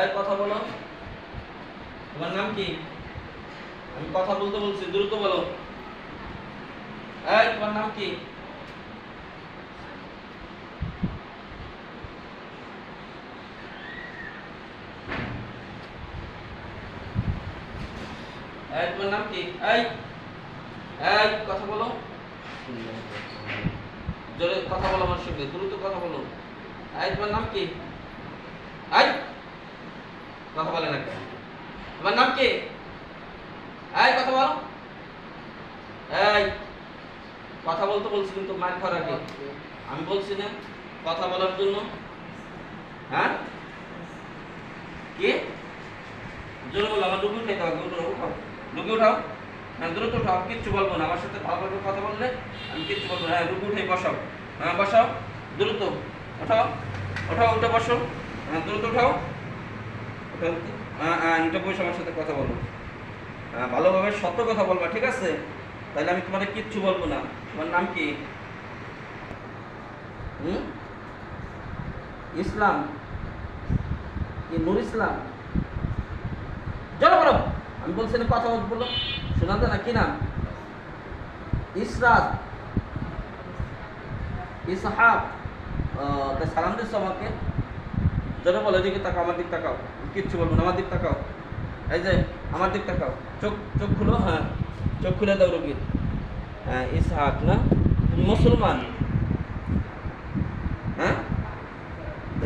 এই কথা বলো। তোমার নাম কি? আমি কথা বলতে বলছি, দ্রুত বলো। এই, তোমার নাম কি? তোমার নাম কি? এই এই, কথা বলো। জোরে কথা বলো আমার সঙ্গে, দ্রুত কথা বলো। এই, তোমার নাম কি? এই কথা বলে না? তোমার নাম কে? এই, কথা বলো। এই, কথা বলতে বলছি কিন্তু মার খাওয়ার আগে। আমি বলছি না, কথা বলার জন্য। হ্যাঁ? কি? জোরে বলো, আমার লুকি উঠাইতে হবে উঠো উঠাও। লুকি উঠাও। হ্যাঁ দ্রুত উঠাও, কিচ্ছু বলব না। আমার সাথে ভালোভাবে কথা বললে আমি কিচ্ছু বলব না। হ্যাঁ লুকি উঠাই, বসাও। হ্যাঁ বসাও। দ্রুত উঠাও। উঠাও, উঠে বসো। হ্যাঁ দ্রুত উঠাও। এটা বসে আমার সাথে কথা বলো। হ্যাঁ ভালোভাবে সত্য কথা বলবা ঠিক আছে? তাহলে আমি তোমাদের কিচ্ছু বলব না। তোমার নাম কি? হুম? ইসলাম। কি নুর ইসলাম? চলো বলো। আমি বলছি না কথা বলো। শোনাতে না কি নাম? ইসরাত। ইসহাক। আহ, সালাম দিচ্ছ আমাকে। চলো বলো এদিকে তাকাও, আমার দিক তাকাও, কিচ্ছু বলব না, আমার দিক তাকাও। এই যে, আমার দিক তাকাও। চোখ চোখ খুলো হ্যাঁ চোখ খুলে দাও রোগীর হ্যাঁ ইসহাক, না? তুমি মুসলমান। হ্যাঁ?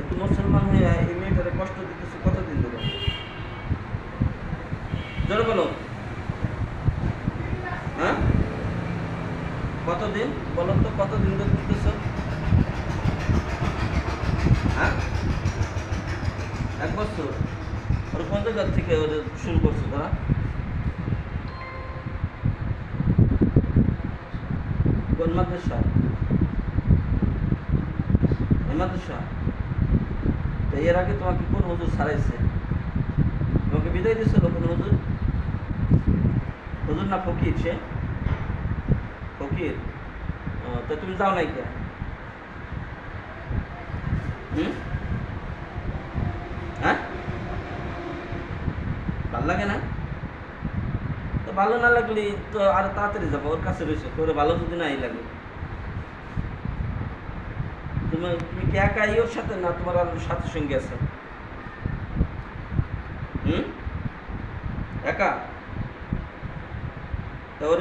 তুমি মুসলমান হয়ে এই মেয়েটারে কষ্ট দিতেছো, কতদিন ধরে? জোরে বলো হ্যাঁ কতদিন বলো তো কতদিন ধরে দিতেছো হ্যাঁ এক বছর ওর কোন জায়গা থেকে ওর শুরু করছ তারা। কোন মাদ্রাসা? এই মাদ্রাসা? এর আগে তোমাকে কোন হুজুর ছাড়াইছে? তোমাকে বিদায় দিয়েছিল কোন হুজুর? হুজুর না ফকির সে? ফকির? তো তুমি যাও নাই কে হুম হ্যাঁ ভালো লাগে না? তো ভালো না লাগলে তো আর তাড়াতাড়ি যাব, ওর কাছে রয়েছে তোর ভালো যদি নাই লাগে। তুমি তুমি কি একাই ওর সাথে না তোমার আর সাথে সঙ্গে আছে? হুম? একা? তা ওর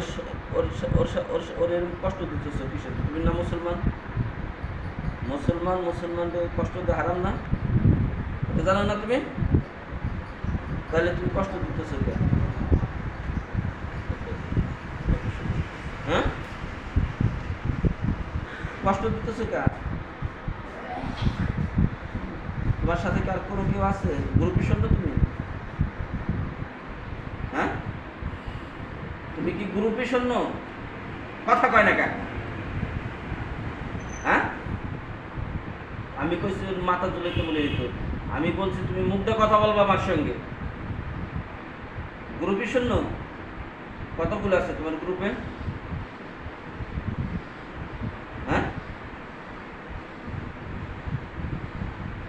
ওর ওর ওর এরকম কষ্ট দিতেছ কিসের? তুমি না মুসলমান? মুসলমান, মুসলমানদের কষ্ট হারাম না? জানো না তুমি? তাহলে তুমি কষ্ট দিতেছো কেন? হ্যাঁ? কষ্ট দিতেছো কেন? তোমার সাথে কার কোনো কেউ আছে? গ্রুপ বিষণ্ণ তুমি? হ্যাঁ? তুমি কি গ্রুপ বিষণ্ণ কথা কয় না কেন? হ্যাঁ? আমি কইছি মাথা তুলে তো বলে দিত। আমি বলছি তুমি মুখটা কথা বলব আমার সঙ্গে। গ্রুপে শূন্য কতগুলো আছে তোমার গ্রুপে হ্যাঁ?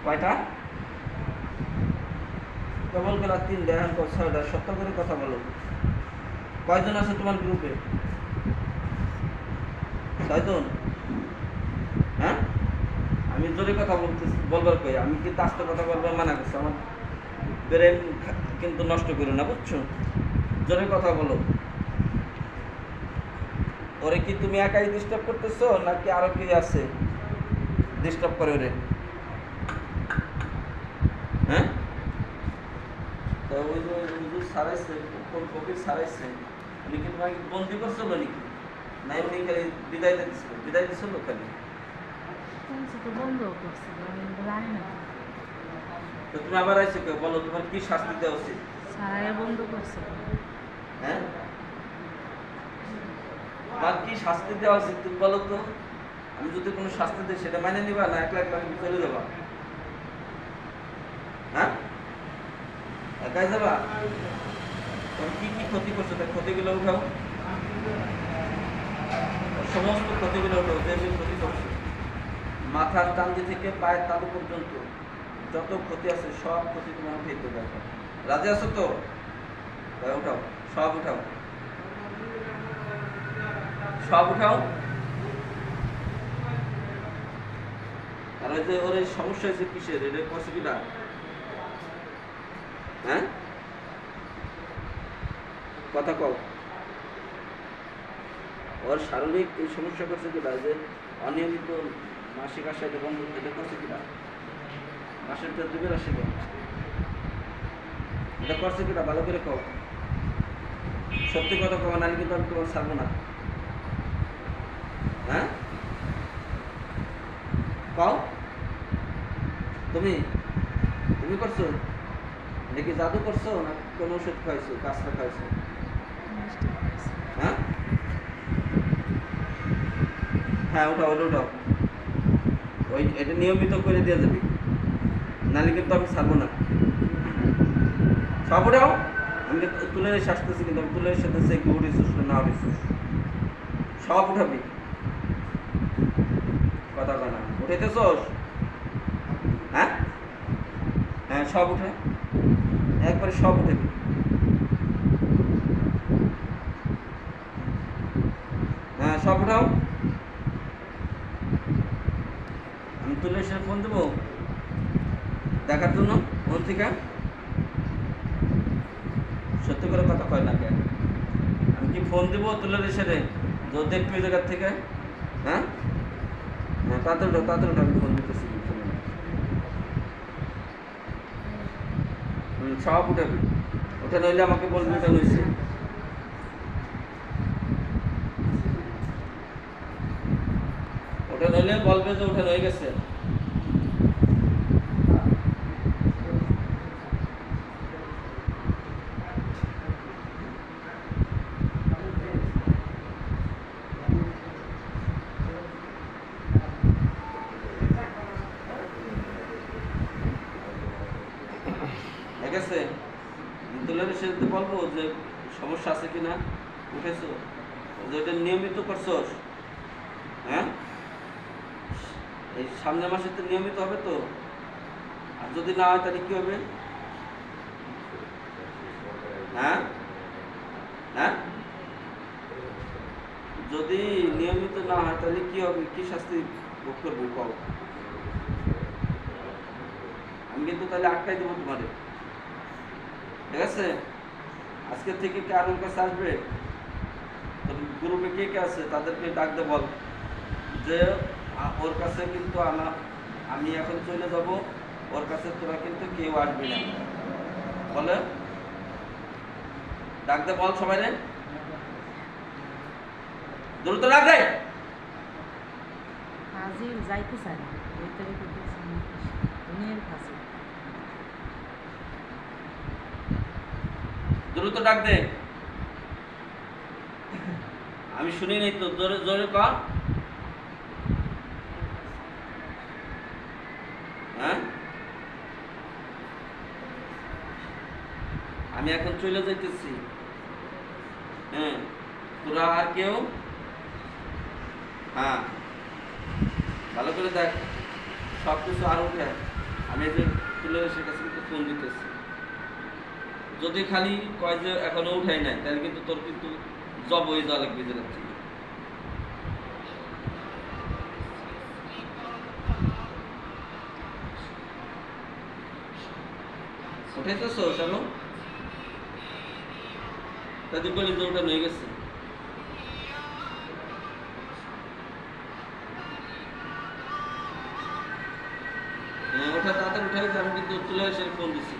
কয়টা? কেবল তিনটা এখন কত ছয়টা, সত্য করে কথা বলো। কয়জন আছে তোমার গ্রুপে ছয়জন? হ্যাঁ? আমি জোরে কথা বলতেছি, বলবার কই? আমি কিন্তু আস্তে কথা বলবার মানা করছি? আমার ব্রেন কিন্তু নষ্ট করো না, বুঝছ? জোরে কথা বলো। ওরে কি তুমি একাই ডিস্টার্ব করতেছো, নাকি আরও কি আছে? ডিস্টার্ব করে ওরে। হ্যাঁ? তো ওই যে সারাইছে সারাইছে, উনি নাকি? না, উনি খালি বিদায় দিছিল বিদায় দিছিল খালি? বন্ধ তো তুমি আবার আইসো কেউ বলো তোমার কি শাস্তি দেওয়া উচিত? বন্ধ করছিল হ্যাঁ? তোমার কি শাস্তি দেওয়া উচিত তুমি বলো তো। আমি যদি কোনো শাস্তি দিই সেটা মেনে নিবা না একলা একলা তুমি চলে যাবা? হ্যাঁ? একাই যাবা? তোমার কি কি ক্ষতি করছ? তার ক্ষতিগুলো উঠাও। সমস্ত ক্ষতিগুলো উঠাও যে ক্ষতি করছ। মাথার টান্দি থেকে পায়ের তালু পর্যন্ত। যত ক্ষতি আছে, সব ক্ষতি উঠে দিতে দেখো রাজি আছো তো? উঠাও। সব উঠাও। সব উঠাও। আর ওই যে ওর সমস্যা হয়েছে কিসের? এটা কিটা হ্যাঁ? কথা কও। ওর শারীরিক এই সমস্যা করছে কিনা? যে অনিয়মিত মাসিক আসা এটা বন্ধ এটা করছে কিনা? তো দুবের আসে কেন এটা করছে কিনা? ভালো করে কও। সত্যি কথা কও নাহলে কিন্তু আমি তোমার ছাড়বো না? হ্যাঁ? কও। তুমি? তুমি করছ? নাকি জাদু করছ না কোনো ওষুধ খাইছো কাজটা খাইছো? হ্যাঁ? হ্যাঁ ওটা ওটা। ওটাও ওই, এটা নিয়মিত করে দিয়ে যাবি। নাহলে কিন্তু আমি ছাড়বো না। সব ওটাও আমি তুলে আসতেছি কিন্তু আমি তুলে আসতেছি কি উঠেছিস না উঠেছিস সব উঠাবি। কথা কয় না। উঠাইতেছোস? হ্যাঁ? হ্যাঁ সব উঠে। একবারে সব উঠাবি হ্যাঁ সব উঠাও। আমি তুলে ফোন দেবো? দেখার জন্য থেকে সত্যি করে কথা কয় না কেন আমি কি ফোন দেবো তুলে এসে রে যে দেখবি জায়গার থেকে? হ্যাঁ? হ্যাঁ তাড়াতাড়ি তাড়াতাড়ি আমি ফোন দিতেছি সব উঠাবি ওটা নইলে আমাকে বলবি ওটা নইছে ওটা নইলে বলবে যে ওটা রয়ে গেছে ঠিক আছে তুলে সে তো বলব যে সমস্যা আছে কিনা উঠেছো এটা নিয়মিত করছোস হ্যাঁ? এই সামনের মাসে তো নিয়মিত হবে তো? আর যদি না হয় তাহলে কি হবে? হ্যাঁ? হ্যাঁ? যদি নিয়মিত না হয় তাহলে কি হবে? কি শাস্তি ভোগ করব কও? আমি কিন্তু তাহলে আটকাই দেবো তোমারে। ঠিক আছে? আজকে থেকে কি আর ওর কাছে আসবে? গ্রুপে কে কে আছে তাদেরকে ডাকতে বল। যে ওর কাছে কিন্তু আমার আমি এখন চলে যাব, ওর কাছে তোরা কিন্তু কেউ আসবি না। বলে? ডাকতে বল সবাই রে দ্রুত ডাক হাজির যাইতে চাই না ভেতরে করতেছে দুনিয়ার কাছে দ্রুত ডাক দে। আমি শুনি নাই তো, জোরে জোরে কর হ্যাঁ? আমি এখন চলে যাইতেছি। হ্যাঁ তোরা আর কেউ? হ্যাঁ। ভালো করে দেখ সব কিছু আর উঠে। আমি যে তুলে এসে কাছে ফোন দিতেছি। যদি খালি কয় যে এখনও উঠাই নাই, তাহলে কিন্তু তোর কিন্তু জব হয়ে যাওয়া লাগবে যে রাত্রি উঠাইতেছো চলো তাদের বলি যে ওটা নিয়ে গেছে। হ্যাঁ ওটা তাড়াতাড়ি উঠাই, আমি কিন্তু তুলে এসে ফোন দিছি।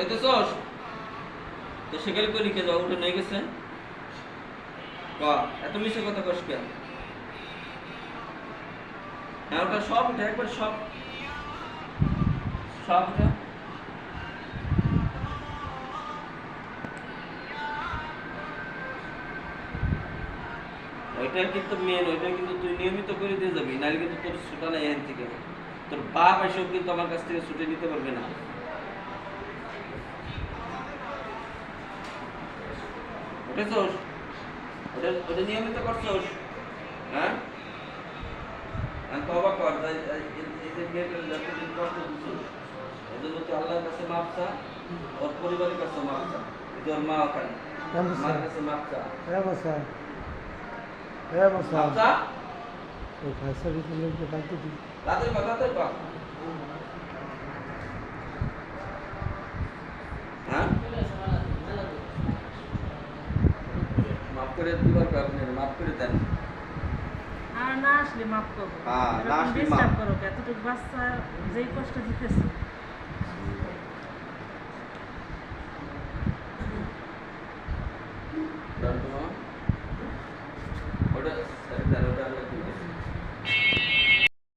উঠাইতেছস তো সেখানে লিখে যাও? উঠে নিয়ে গেছে। ক, এত মিশে কথা কস হ্যাঁ ওটা সব উঠে, একবার সব। সব উঠে। ওইটা কিন্তু মেন ওইটা কিন্তু তুই নিয়মিত করে দিয়ে যাবি, নাহলে কিন্তু তোর ছুটা নাই এখান থেকে। তোর বাপ এসব কিন্তু আমার কাছ থেকে ছুটে নিতে পারবে না। উঠেছোস ওটা ওটা নিয়মিত করছোস হ্যাঁ তো অবাক কর এই যে মেয়েটা যতদিন কষ্ট দিচ্ছিস এজন্য তুই আল্লাহর কাছে মাপ চা ওর পরিবারের কাছে মাপ চা ওর মা ওখানে মার? কাছে মাপ চা হ্যাঁ বসা হ্যাঁ বসা মাপ চা ওই ফাইসার লোককে ডাকতে দিই তাদের কথা তাদের কথা হ্যাঁ মাফ করে দিবার আপনি মাফ করে দেন। আর না আসলে মাফ করব। হ্যাঁ, না আসলে মাফ। করো এতটুকু বাচ্চা যেই কষ্ট দিতেছে।